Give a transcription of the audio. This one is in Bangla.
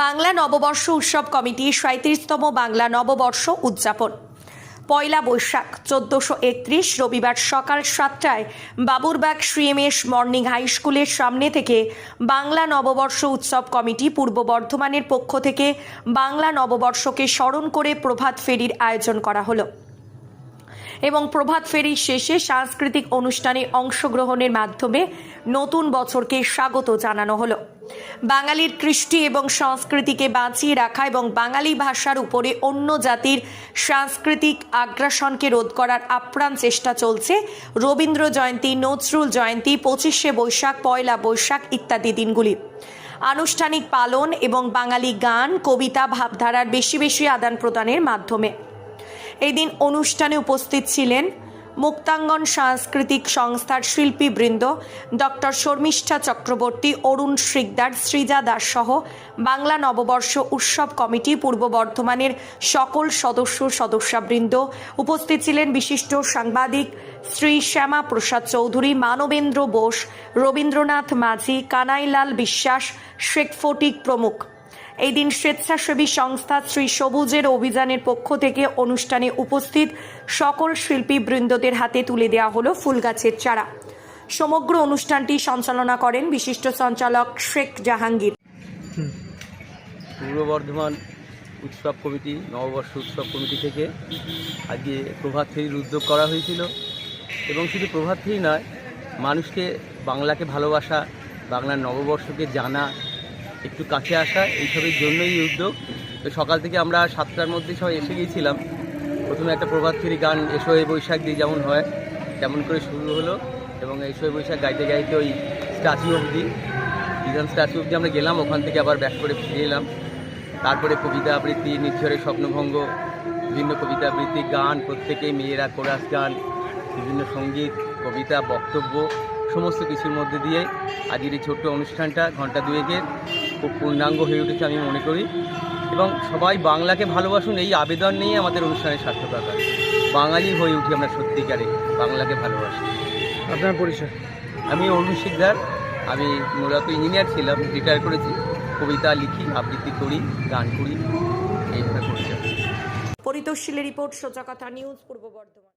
বাংলা নববর্ষ উৎসব কমিটি সাঁত্রিশতম বাংলা নববর্ষ উদযাপন। পয়লা বৈশাখ, চোদ্দশো একত্রিশ রবিবার সকাল সাতটায় বাবুরবাগ শ্রীএমএস মর্নিং হাই স্কুলের সামনে থেকে বাংলা নববর্ষ উৎসব কমিটি পূর্ব বর্ধমানের পক্ষ থেকে বাংলা নববর্ষকে স্মরণ করে প্রভাত ফেরির আয়োজন করা হলো। এবং প্রভাত ফেরির শেষে সাংস্কৃতিক অনুষ্ঠানে অংশগ্রহণের মাধ্যমে নতুন বছরকে স্বাগত জানানো হলো। বাঙালির কৃষ্টি এবং সংস্কৃতিকে বাঁচিয়ে রাখা এবং বাঙালি ভাষার উপরে অন্য জাতির সাংস্কৃতিক আগ্রাসনকে রোধ করার আপ্রাণ চেষ্টা চলছে। রবীন্দ্র জয়ন্তী, নজরুল জয়ন্তী, পঁচিশে বৈশাখ, পয়লা বৈশাখ ইত্যাদি দিনগুলি। আনুষ্ঠানিক পালন এবং বাঙালি গান, কবিতা, ভাবধারার বেশি বেশি আদান প্রদানের মাধ্যমে। এই দিন অনুষ্ঠানে উপস্থিত ছিলেন মুক্তাঙ্গন সাংস্কৃতিক সংস্থার শিল্পীবৃন্দ ডক্টর শর্মিষ্ঠা চক্রবর্তী, অরুণ শ্রিকদার সৃজা দাস সহ বাংলা নববর্ষ উৎসব কমিটি পূর্ব বর্ধমানের সকল সদস্য সদস্যাবৃন্দ। উপস্থিত ছিলেন বিশিষ্ট সাংবাদিক শ্রী শ্যামা প্রসাদ চৌধুরী, মানবেন্দ্র বোস, রবীন্দ্রনাথ মাঝি, কানাইলাল বিশ্বাস, শেখ ফটিক প্রমুখ। এই দিন স্বেচ্ছাসেবী সংস্থা শ্রী সবুজের অভিযানের পক্ষ থেকে অনুষ্ঠানে উপস্থিত সকল শিল্পীবৃন্দদের হাতে তুলে দেওয়া হলো ফুল গাছের চারা। সমগ্র অনুষ্ঠানটি সঞ্চালনা করেন বিশিষ্ট সঞ্চালক শেখ জাহাঙ্গীর। পূর্ব বর্ধমান উৎসব কমিটি, নববর্ষ উৎসব কমিটি থেকে আজকে প্রভাত ফেরির উদ্যোগ করা হয়েছিল এবং শুধু প্রভাত ফেরি নয়, মানুষকে বাংলাকে ভালোবাসা, বাংলার নববর্ষকে জানা একটু কাছে আসা, এইসবের জন্যই উদ্যোগ। তো সকাল থেকে আমরা সাতটার মধ্যে সবাই এসে গিয়েছিলাম। প্রথমে একটা প্রভাত ফেরি গান, এসো এই বৈশাখ দিয়ে যেমন হয়, তেমন করে শুরু হলো। এবং এসো এই বৈশাখ গাইতে গাইতে ওই স্ট্যাচু অবধি, বিধান স্ট্যাচু অবধি আমরা গেলাম। ওখান থেকে আবার ব্যাক করে ফিরে এলাম। তারপরে কবিতা আবৃত্তি নির্ঝরের স্বপ্নভঙ্গ, বিভিন্ন কবিতা আবৃত্তি, গান প্রত্যেকেই মেয়েরা কোরাস গান, বিভিন্ন সংগীত, কবিতা, বক্তব্য, সমস্ত কিছুর মধ্যে দিয়ে আজকের এই ছোট্ট অনুষ্ঠানটা ঘণ্টা দুয়েকের। খুব পূর্ণাঙ্গ হয়ে উঠেছে আমি মনে করি। এবং সবাই বাংলাকে ভালোবাসুন এই আবেদন নিয়ে আমাদের অনুষ্ঠানের সার্থকতা বাঙালি হয়ে উঠি আমরা সত্যিকারে বাংলাকে ভালোবাসি। আপনার পরিচয়? আমি অরুণ শিকদার আমি মূলত ইঞ্জিনিয়ার ছিলাম রিটায়ার করেছি। কবিতা লিখি আবৃত্তি করি গান করি এইভাবে করছি। পরিতোষীলের রিপোর্ট সোজা কথা নিউজ পূর্ব বর্ধমান।